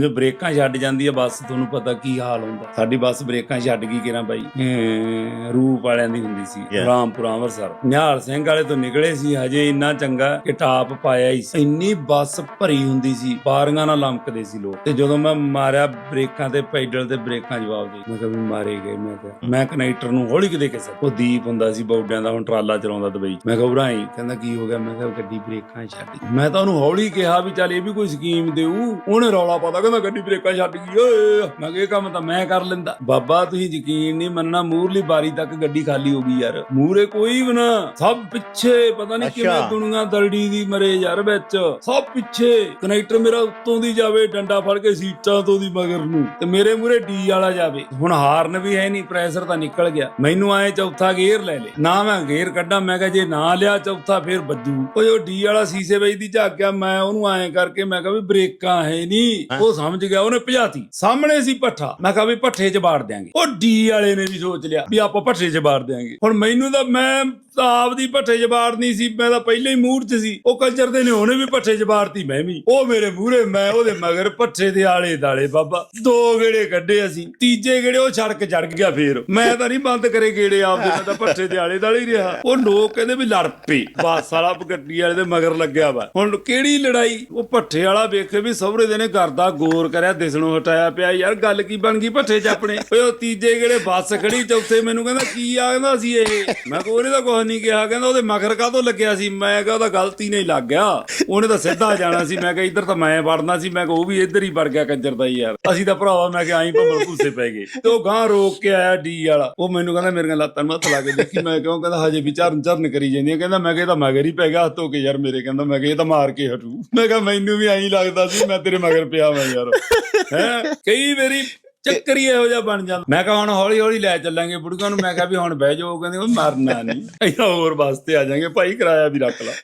ਜੋ ਬ੍ਰੇਕਾਂ ਛੱਡ ਜਾਂਦੀ ਆ ਬੱਸ ਤੁਹਾਨੂੰ ਪਤਾ ਕੀ ਹਾਲ ਹੁੰਦਾ। ਸਾਡੀ ਬੱਸ ਬ੍ਰੇਕਾਂ ਛੱਡ ਗਈ ਕਿਰਾਂ ਬਾਈ? ਰੂਪ ਵਾਲਿਆਂ ਦੀ ਹੁੰਦੀ ਸੀ. ਰਾਮਪੁਰ ਅੰਮ੍ਰਿਤਸਰ। ਨਿਹਾਲ ਸਿੰਘ ਵਾਲੇ ਤੋਂ ਨਿਕਲੇ ਸੀ ਹਜੇ ਇੰਨਾ ਚੰਗਾ ਕਿ ਟਾਪ ਪਾਇਆ ਹੀ ਸੀ। ਇੰਨੀ ਬੱਸ ਭਰੀ ਹੁੰਦੀ ਸੀ ਬਾਰੀਆਂ ਨਾਲ ਲੰਕਦੇ ਸੀ ਲੋਕ। ਤੇ ਜਦੋਂ ਮੈਂ ਮਾਰਿਆ ਬ੍ਰੇਕਾਂ ਤੇ ਪੈਡਲ ਤੇ ਬ੍ਰੇਕਾਂ ਜਵਾਬ ਦੇ ਮੈਂ ਕਿਹਾ ਵੀ ਮਾਰੇ ਗਏ ਮੈਂ ਕਿਹਾ ਮੈਂ ਕਨੈਕਟਰ ਨੂੰ ਹੌਲੀ ਕਿਤੇ ਕਿਸੇ ਉਹ ਦੀਪ ਹੁੰਦਾ ਸੀ ਬੌਡਿਆਂ ਦਾ ਹੁਣ ਟਰਾਲਾ ਚਲਾਉਂਦਾ ਦੁਬਈ। ਮੈਂ ਕਿਹਾ ਭਰਾਈ ਕਹਿੰਦਾ ਕੀ ਹੋ ਗਿਆ? ਮੈਂ ਕਿਹਾ ਗੱਡੀ ਬ੍ਰੇਕਾਂ ਛੱਡ ਗਈ। ਮੈਂ ਤਾਂ ਉਹਨੂੰ ਹੌਲੀ ਕਿਹਾ ਵੀ ਚੱਲ ਇਹ ਵੀ ਕੋਈ ਸਕੀਮ ਦੇਊ ਉਹਨੇ ਰੌਲਾ ਪਾਤਾ ਕਹਿੰਦਾ ਗੱਡੀ ਬ੍ਰੇਕਾਂ ਛੱਡ ਗਈ ਓਏ ਮੈਂ ਕਿਹਾ ਇਹ ਕੰਮ ਤਾਂ ਮੈਂ ਕਰ ਲੈਂਦਾ। ਬਾਬਾ ਤੁਸੀਂ ਯਕੀਨ ਨਹੀਂ ਮੰਨਣਾ ਮੂਰਲੀ ਬਾਰੀ ਤੱਕ ਗੱਡੀ ਖਾਲੀ ਹੋ ਗਈ ਯਾਰ। ਮੂਰੇ ਕੋਈ ਵੀ ਨਾ ਸਭ ਪਿੱਛੇ ਪਤਾ ਨਹੀਂ ਕਿਵੇਂ। ਦੁਨੀਆ ਦਲੜੀ ਦੀ ਮਰੇ ਯਾਰ ਵਿੱਚ। ਸਭ ਪਿੱਛੇ ਕਨੈਕਟਰ ਮੇਰਾ ਉੱਤੋਂ ਦੀ ਜਾਵੇ ਡੰਡਾ ਫੜ ਕੇ ਸੀਟਾਂ ਤੋਂ ਦੀ ਮਗਰ ਨੂੰ। ਤੇ ਮੇਰੇ ਮੂਰੇ ਡੀ ਵਾਲਾ ਜਾਵੇ। ਹੁਣ ਹਾਰਨ ਵੀ ਹੈ ਨਹੀਂ ਪ੍ਰੈਸ਼ਰ ਤਾਂ ਨਿਕਲ ਗਿਆ। ਮੈਨੂੰ ਆਏ ਚੌਥਾ ਗੇਅਰ ਲੈ ਲੈ। ਨਾ ਮੈਂ ਗੇਅਰ ਕੱਢਾਂ ਮੈਂ ਕਿਹਾ ਜੇ ਨਾ ਲਿਆ ਚੌਥਾ ਫੇਰ ਵੱਜੂ। ਉਹ ਜੋ ਡੀ ਵਾਲਾ ਸੀਸੇ ਵਿੱਚ ਦੀ ਝਾਕ ਗਿਆ ਮੈਂ ਉਹਨੂੰ ਐਂ ਕਰਕੇ ਮੈਂ ਕਿਹਾ ਵੀ ਬ੍ਰੇਕਾਂ ਹੈ ਨਹੀਂ। ਉਹ ਸਮਝ ਗਿਆ, ਉਹਨੇ ਭਜਾਤੀ। ਸਾਹਮਣੇ ਸੀ ਪੱਠਾ ਮੈਂ ਕਿਹਾ ਵੀ ਪੱਠੇ 'ਚ ਬਾੜ ਦਿਆਂਗੇ। ਉਹ ਡੀ ਵਾਲੇ ਨੇ ਵੀ ਸੋਚ ਲਿਆ ਵੀ ਆਪਾਂ ਪੱਠੇ 'ਚ ਬਾੜ ਦਿਆਂਗੇ। ਹੁਣ ਮੈਨੂੰ ਤਾਂ, ਮੈਂ ਤਾਂ ਆਪਦੀ ਪੱਠੇ 'ਚ ਬਾੜਨੀ ਸੀ, ਮੈਂ ਤਾਂ ਪਹਿਲੇ ਹੀ ਮੂਡ 'ਚ ਸੀ। ਉਹ ਕੰਜਰ ਦੇ ਨੇ, ਉਹਨੇ ਵੀ ਪੱਠੇ 'ਚ ਬਾੜਤੀ, ਮੈਂ ਵੀ। ਉਹ ਮੇਰੇ ਮੂਹਰੇ, ਮੈਂ ਉਹਦੇ ਮਗਰ ਪੱਠੇ ਦੇ ਆਲੇ ਦਾਲੇ ਬਾਬਾ। ਦੋ ਗੇੜੇ ਕੱਢੇ ਅਸੀਂ। ਤੀਜੇ ਗੇੜੇ ਉਹ ਸੜਕ ਚੜ ਗਿਆ ਫੇਰ। ਮੈਂ ਤਾਂ ਨਹੀਂ ਬੰਦ ਕਰੇ ਗੇੜੇ ਆਪਦੇ, ਮੈਂ ਤਾਂ ਪੱਠੇ ਦੇ ਆਲੇ ਦਾਲੇ ਹੀ ਰਿਹਾ। ਉਹ ਲੋਕ ਕਹਿੰਦੇ ਵੀ ਲੜ ਪਏ। ਬੱਸ ਵਾਲਾ ਗੱਡੀ ਵਾਲੇ ਦੇ ਮਗਰ ਲੱਗਿਆ ਵਾ। ਹੁਣ ਕਿਹੜੀ ਲੜਾਈ? ਉਹ ਪੱਠੇ ਵਾਲਾ ਵੇਖੇ ਵੀ ਸਹੁਰੇ ਦੇ ਨੇ ਕਰਦਾ ਗੌਰ ਕਰਿਆ, ਦਿਸਣੋਂ ਹਟਾਇਆ ਪਿਆ, ਯਾਰ ਗੱਲ ਕੀ ਬਣ ਗਈ ਭੱਠੇ 'ਚ ਆਪਣੇ? ਓਏ ਉਹ ਤੀਜੇ ਗੇੜੇ ਬੱਸ ਖੜੀ, ਚੌਥੇ ਮੈਨੂੰ ਕਹਿੰਦਾ, ਕੀ ਆ, ਕਹਿੰਦਾ ਸੀ ਇਹ? ਮੈਂ ਕਿਹਾ, ਉਹਨੇ ਤਾਂ ਕੁਝ ਨਹੀਂ ਕਿਹਾ, ਕਹਿੰਦਾ ਉਹਦੇ ਮਗਰ ਕਾਹਤੋਂ ਲੱਗਿਆ ਸੀ? ਮੈਂ ਕਿਹਾ, ਉਹਦਾ ਗਲਤੀ ਨਹੀਂ ਲੱਗ ਗਿਆ। ਉਹਨੇ ਤਾਂ ਸਿੱਧਾ ਜਾਣਾ ਸੀ, ਮੈਂ ਕਿਹਾ, ਇੱਧਰ ਤਾਂ ਮੈਂ ਵੜਨਾ ਸੀ, ਮੈਂ ਕਿਹਾ, ਉਹ ਵੀ ਇੱਧਰ ਹੀ ਵੜ ਗਿਆ ਕੰਜਰ ਦਾ ਹੀ ਯਾਰ। ਅਸੀਂ ਤਾਂ ਭਰਾਵਾ, ਮੈਂ ਕਿਹਾ ਆਈ ਭੰਬਲ ਭੂਸੇ ਪੈ ਗਏ। ਤੇ ਉਹ ਗਾਂ ਰੋਕ ਕੇ ਆਇਆ ਡੀ ਵਾਲਾ। ਉਹ ਮੈਨੂੰ ਕਹਿੰਦਾ ਮੇਰੀਆਂ ਲੱਤਾਂ ਨੂੰ ਹੱਥ ਲਾ ਕੇ ਦੇਖੀ। ਮੈਂ ਕਿਉਂ ਕਹਿੰਦਾ, ਹਜੇ ਵੀ ਚਰਨ ਚਰਨ ਕਰੀ ਜਾਂਦੀ ਕਹਿੰਦਾ, ਮੈਂ ਕਿਹਾ, ਇਹ ਤਾਂ ਮਗਰ ਹੀ ਪੈ ਗਿਆ, ਹੱਥ ਧੋ ਕੇ ਯਾਰ ਮੇਰੇ, ਕਹਿੰਦਾ, ਮੈਂ ਕਿਹਾ, ਇਹ ਤਾਂ ਮਾਰ ਕੇ ਹਟੂ। ਮੈਂ ਕਿਹਾ, ਮੈਨੂੰ ਵੀ ਐਂ ਲੱਗਦਾ ਸੀ, ਮੈਂ ਤੇਰੇ ਮਗਰ ਪਿਆ ਮੈਂ ਯਾਰ। ਹੈ? ਕਈ ਵਾਰੀ ਚੱਕਰ ਹੀ ਇਹੋ ਜਿਹਾ ਬਣ ਜਾਂਦਾ। ਮੈਂ ਕਿਹਾ ਹੁਣ ਹੌਲੀ ਹੌਲੀ ਲੈ ਚੱਲਾਂਗੇ ਬੁੜੀਆਂ ਨੂੰ। ਮੈਂ ਕਿਹਾ ਵੀ ਹੁਣ ਬਹਿ ਜਾਓ। ਕਹਿੰਦੇ, ਉਹ ਮਰਨਾ ਨਹੀਂ। ਅਸੀਂ ਤਾਂ ਹੋਰ ਵਾਸਤੇ ਆ ਜਾਾਂਗੇ। ਭਾਈ ਕਿਰਾਇਆ ਵੀ ਰੱਖ ਲਾ।